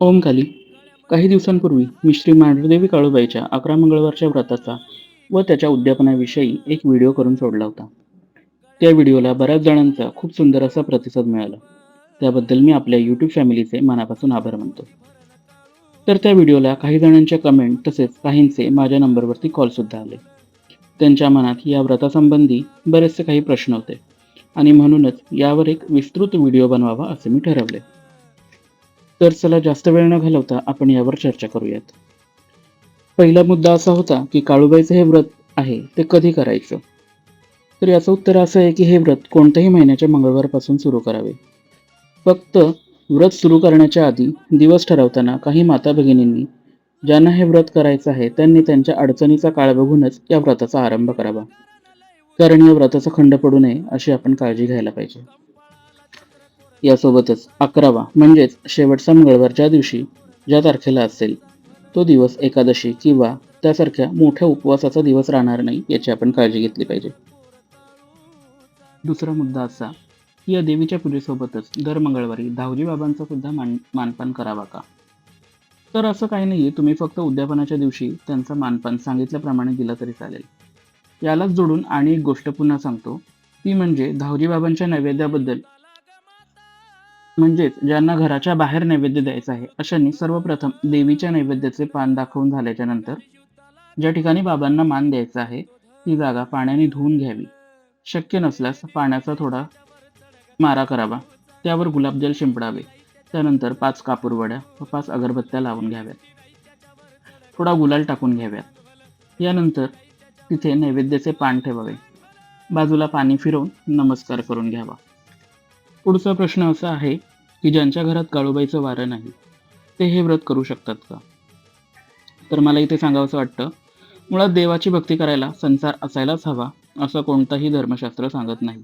ओमकाली. काही दिवसांपूर्वी मी श्री मांढरदेवी काळूबाईच्या अकरा मंगळवारच्या व्रताचा व त्याच्या उद्यापनाविषयी एक व्हिडिओ करून सोडला होता. त्या व्हिडिओला बऱ्याच जणांचा खूप सुंदर असा प्रतिसाद मिळाला. त्याबद्दल मी आपल्या यूट्यूब फॅमिलीचे मनापासून आभार मानतो. तर त्या व्हिडिओला काही जणांच्या कमेंट तसेच काहींचे माझ्या नंबरवरती कॉलसुद्धा आले. त्यांच्या मनात या व्रतासंबंधी बरेचसे काही प्रश्न होते. आणि म्हणूनच यावर एक विस्तृत व्हिडिओ बनवावा असे मी ठरवले. तर चला जास्त वेळ न घालवता आपण यावर चर्चा करूयात. पहिला मुद्दा असा होता की काळूबाईचं हे व्रत आहे ते कधी करायचं? तर याचं उत्तर असं आहे की हे व्रत कोणत्याही महिन्याच्या मंगळवारपासून सुरू करावे. फक्त व्रत सुरू करण्याच्या आधी दिवस ठरवताना काही माता भगिनींनी ज्यांना हे व्रत करायचं आहे त्यांनी त्यांच्या अडचणीचा काळ बघूनच या व्रताचा आरंभ करावा. कारण या व्रताचा खंड पडू नये अशी आपण काळजी घ्यायला पाहिजे. यासोबतच अकरावा म्हणजेच शेवटचा मंगळवारच्या दिवशी ज्या तारखेला असेल तो दिवस एकादशी किंवा त्यासारख्या मोठ्या उपवासाचा दिवस राहणार नाही याची आपण काळजी घेतली पाहिजे. दुसरा मुद्दा असा की या देवीच्या पूजेसोबतच दर मंगळवारी धावजी बाबांचा सुद्धा मान मानपान करावा का? तर असं काही नाही तुम्ही फक्त उद्यापनाच्या दिवशी त्यांचा मानपान सांगितल्याप्रमाणे दिला तरी चालेल. यालाच जोडून आणि एक गोष्ट पुन्हा सांगतो ती म्हणजे धावजी बाबांच्या नैवेद्याबद्दल म्हणजेच ज्यांना घराच्या बाहेर नैवेद्य द्यायचा आहे अशांनी सर्वप्रथम देवीच्या नैवेद्याचे पान दाखवून झाल्याच्यानंतर ज्या ठिकाणी बाबांना मान द्यायचा आहे ती जागा पाण्याने धुवून घ्यावी. शक्य नसल्यास पाण्याचा थोडा मारा करावा. त्यावर गुलाबजल शिंपडावे. त्यानंतर पाच कापूरवड्या व पाच अगरबत्त्या लावून घ्याव्यात. थोडा गुलाल टाकून घ्याव्यात. यानंतर तिथे नैवेद्याचे पान ठेवावे. बाजूला पाणी फिरवून नमस्कार करून घ्यावा. पुढचा प्रश्न असा आहे की ज्यांच्या घरात काळूबाईचं वारं नाही ते हे व्रत करू शकतात का? तर मला इथे सांगावंसं वाटतं मुळात देवाची भक्ती करायला संसार असायलाच हवा असं कोणताही धर्मशास्त्र सांगत नाही.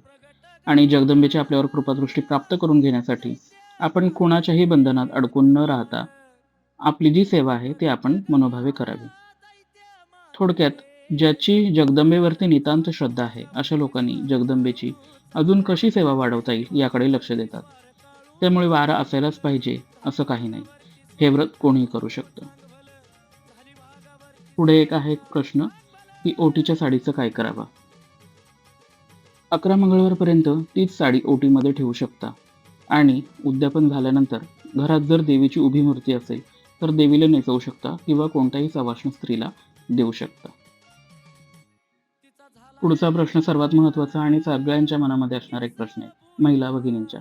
आणि जगदंबेची आपल्यावर कृपादृष्टी प्राप्त करून घेण्यासाठी आपण कोणाच्याही बंधनात अडकून न राहता आपली जी सेवा आहे ती आपण मनोभावे करावी. थोडक्यात ज्याची जगदंबेवरती नितांत श्रद्धा आहे अशा लोकांनी जगदंबेची अजून कशी सेवा वाढवता येईल याकडे लक्ष देतात. त्यामुळे वारा असायलाच पाहिजे असं काही नाही. हे व्रत कोणीही करू शकतं. पुढे एक आहे प्रश्न की ओटीच्या साडीचं काय करावं? अकरा मंगळवारपर्यंत तीच साडी ओटीमध्ये ठेवू शकता. आणि उद्यापन झाल्यानंतर घरात जर देवीची उभी मूर्ती असेल तर देवीला नेचवू शकता किंवा कोणत्याही सवाष्ण स्त्रीला देऊ शकता. पुढचा प्रश्न सर्वात महत्त्वाचा आणि सगळ्यांच्या मनामध्ये असणारा एक प्रश्न आहे. महिला भगिनींच्या.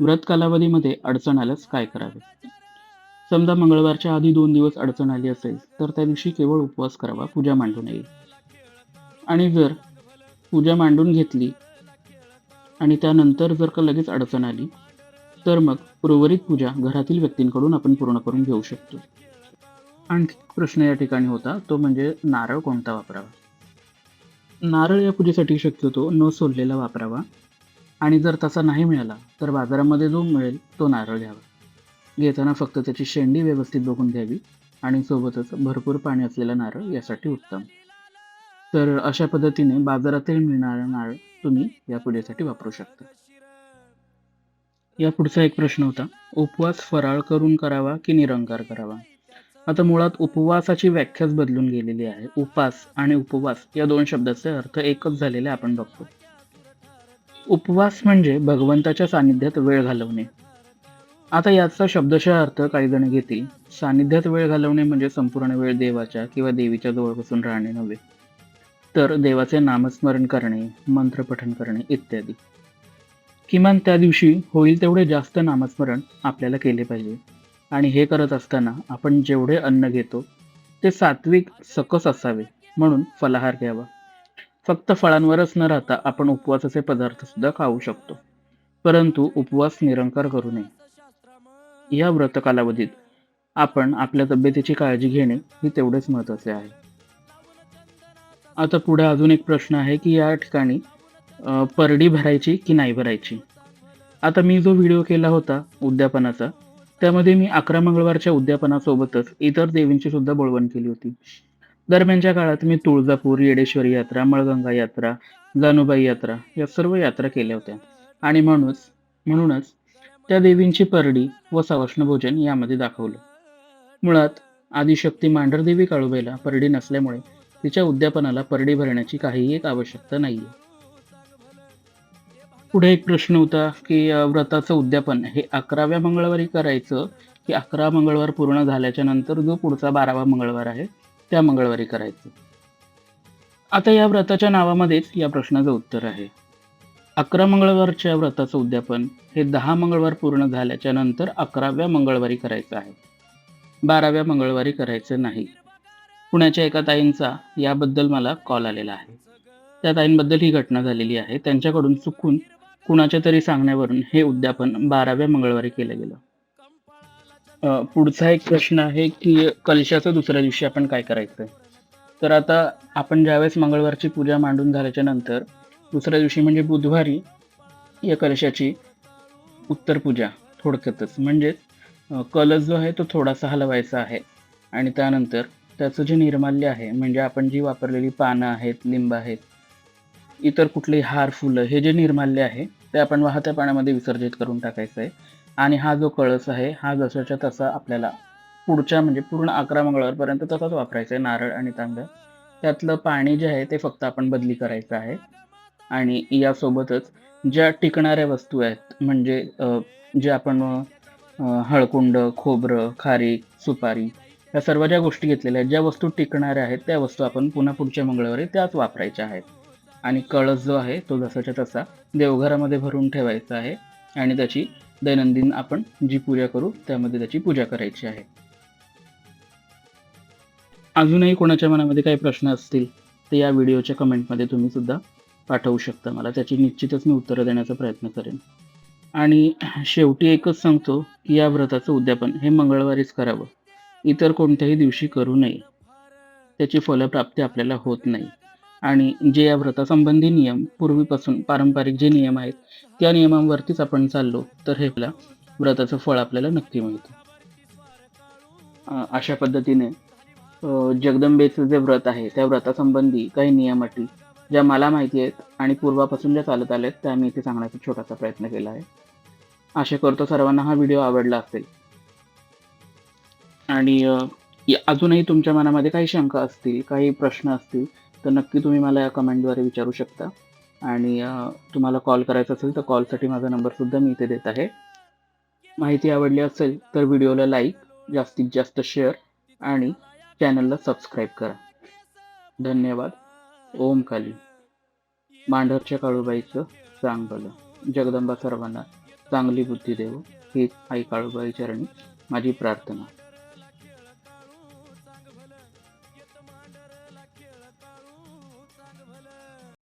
व्रत कालावधीमध्ये अडचण आल्यास काय करावे? समजा मंगळवारच्या आधी दोन दिवस अडचण आली असेल तर त्या दिवशी केवळ उपवास करावा पूजा मांडू नये आणि जर पूजा मांडून घेतली आणि त्यानंतर जर का लगेच अडचण आली तर मग उर्वरित पूजा घरातील व्यक्तींकडून आपण पूर्ण करून घेऊ शकतो. आणखी प्रश्न या ठिकाणी होता तो म्हणजे नारळ कोणता वापरावा? नारळ या पूजेसाठी शक्यतो न सोललेला वापरावा. आणि जर तसा नाही मिळाला तर बाजारामध्ये जो मिळेल तो नारळ घ्यावा. घेताना फक्त त्याची शेंडी व्यवस्थित बघून घ्यावी आणि सोबतच भरपूर पाणी असलेला नारळ यासाठी उत्तम. तर अशा पद्धतीने बाजारातील मिळणारा नारळ तुम्ही या पूजेसाठी वापरू शकता. या पुढचा एक प्रश्न होता उपवास फराळ करून करावा की निरंकार करावा? आता मुळात उपवासाची व्याख्याच बदलून गेलेली आहे. उपास आणि उपवास या दोन शब्दाचे अर्थ एकच झालेले आपण बघतो. उपवास म्हणजे भगवंताच्या सानिध्यात वेळ घालवणे. आता याचा शब्दशः अर्थ काही जण घेतील सानिध्यात वेळ घालवणे म्हणजे संपूर्ण वेळ देवाच्या किंवा देवीच्या जवळ बसून राहणे नव्हे. तर देवाचे नामस्मरण करणे मंत्रपठण करणे इत्यादी. किमान त्या दिवशी होईल तेवढे जास्त नामस्मरण आपल्याला केले पाहिजे. आणि हे करत असताना आपण जेवढे अन्न घेतो ते सात्विक सकस असावे म्हणून फलाहार घ्यावा. फक्त फळांवरच न राहता आपण उपवासाचे पदार्थ सुद्धा खाऊ शकतो. परंतु उपवास निरंकार करू नये. या व्रत कालावधीत आपण आपल्या तब्येतीची काळजी घेणे हे तेवढेच महत्त्वाचे आहे. आता पुढे अजून एक प्रश्न आहे की या ठिकाणी परडी भरायची की नाही भरायची? आता मी जो व्हिडिओ केला होता उद्यापनाचा त्यामध्ये मी अकरा मंगळवारच्या उद्यापनासोबतच इतर देवींची सुद्धा बोळवण केली होती. दरम्यानच्या काळात मी तुळजापूर येडेश्वरी यात्रा मळगंगा यात्रा जानूबाई यात्रा या सर्व यात्रा केल्या होत्या. आणि म्हणूनच म्हणूनच त्या देवींची परडी व सवाष्ण भोजन यामध्ये दाखवलं. मुळात आदिशक्ती मांढरदेवी काळुबाईला परडी नसल्यामुळे तिच्या उद्यापनाला परडी भरण्याची काहीही एक आवश्यकता नाहीये. पुढे एक प्रश्न होता की व्रताचं उद्यापन हे अकराव्या मंगळवारी करायचं की अकरा मंगळवार पूर्ण झाल्याच्यानंतर जो पुढचा बारावा मंगळवार आहे त्या मंगळवारी करायचं? आता या व्रताच्या नावामध्येच या प्रश्नाचं उत्तर आहे. अकरा मंगळवारच्या व्रताचं उद्यापन हे दहा मंगळवार पूर्ण झाल्याच्यानंतर अकराव्या मंगळवारी करायचं आहे. बाराव्या मंगळवारी करायचं नाही. पुण्याच्या एका ताईंचा याबद्दल मला कॉल आलेला आहे. त्या ताईंबद्दल ही घटना झालेली आहे. त्यांच्याकडून चुकून कुणाच्या तरी सांगण्यावरून हे उद्यापन बाराव्या मंगळवारी केलं गेलं. पुढचा एक प्रश्न आहे की कलशाचं दुसऱ्या दिवशी आपण काय करायचं? तर आता आपण ज्यावेळेस मंगळवारची पूजा मांडून झाल्याच्यानंतर दुसऱ्या दिवशी म्हणजे बुधवारी या कलशाची उत्तर पूजा थोडक्यातच. म्हणजेच कलश जो आहे तो थोडासा हलवायचा आहे. आणि त्यानंतर त्याचं जे निर्माल्य आहे म्हणजे आपण जी वापरलेली पानं आहेत लिंब आहेत इतर कुठलेही हार फुलं हे जे निर्माल्य आहे ते आपण वाहत्या पाण्यामध्ये विसर्जित करून टाकायचं आहे. आणि हा जो कळस आहे हा जसाच्या तसा आपल्याला पुढच्या म्हणजे पूर्ण अकरा मंगळवारपर्यंत तसाच वापरायचा आहे नारळ आणि तांदळ. त्यातलं पाणी जे आहे ते फक्त आपण बदली करायचं आहे. आणि यासोबतच ज्या टिकणाऱ्या वस्तू आहेत म्हणजे जे आपण हळकुंड खोबरं खारीक सुपारी या सर्व ज्या गोष्टी घेतलेल्या आहेत ज्या वस्तू टिकणाऱ्या आहेत त्या वस्तू आपण पुन्हा पुढच्या मंगळवारी त्याच वापरायच्या आहेत. आणि कळस जो आहे तो जसाच्या तसा देवघरामध्ये भरून ठेवायचा आहे आणि त्याची दैनंदिन आपण जी पूजा करू त्यामध्ये त्याची पूजा करायची आहे. अजूनही कोणाच्या मनामध्ये काही प्रश्न असतील तर या व्हिडिओच्या कमेंटमध्ये तुम्ही सुद्धा पाठवू शकता मला. त्याची निश्चितच मी उत्तरं देण्याचा प्रयत्न करेन. आणि शेवटी एकच सांगतो की या व्रताचं उद्यापन हे मंगळवारीच करावं. इतर कोणत्याही दिवशी करू नये. त्याची फलप्राप्ती आपल्याला होत नाही. आणि जे या व्रतासंबंधी नियम पूर्वीपासून पारंपरिक जे नियम आहेत त्या नियमांवरतीच आपण चाललो तर हे आपल्या व्रताचं फळ आपल्याला नक्की मिळतं. अशा पद्धतीने जगदंबेचं जे व्रत आहे त्या व्रतासंबंधी काही नियम अटी ज्या मला माहिती आहेत आणि पूर्वापासून ज्या चालत आल्या आहेत त्या मी इथे सांगण्याचा छोटासा प्रयत्न केला आहे. आशा करतो सर्वांना हा व्हिडिओ आवडला असेल. आणि अजूनही तुमच्या मनामध्ये काही शंका असतील काही प्रश्न असतील तर नक्की तुम्ही मला या कमेंटद्वारे विचारू शकता. आणि तुम्हाला कॉल करायचा असेल तर कॉलसाठी माझा नंबरसुद्धा मी इथे देत आहे. माहिती आवडली असेल तर व्हिडिओला लाईक जास्तीत जास्त शेअर आणि चॅनलला सबस्क्राईब करा. धन्यवाद. ओम काली. मांढरच्या काळूबाईचं सांग भलं जगदंबा सर्वांना चांगली बुद्धी देव. हीच आई काळूबाई चरणी. माझी प्रार्थना.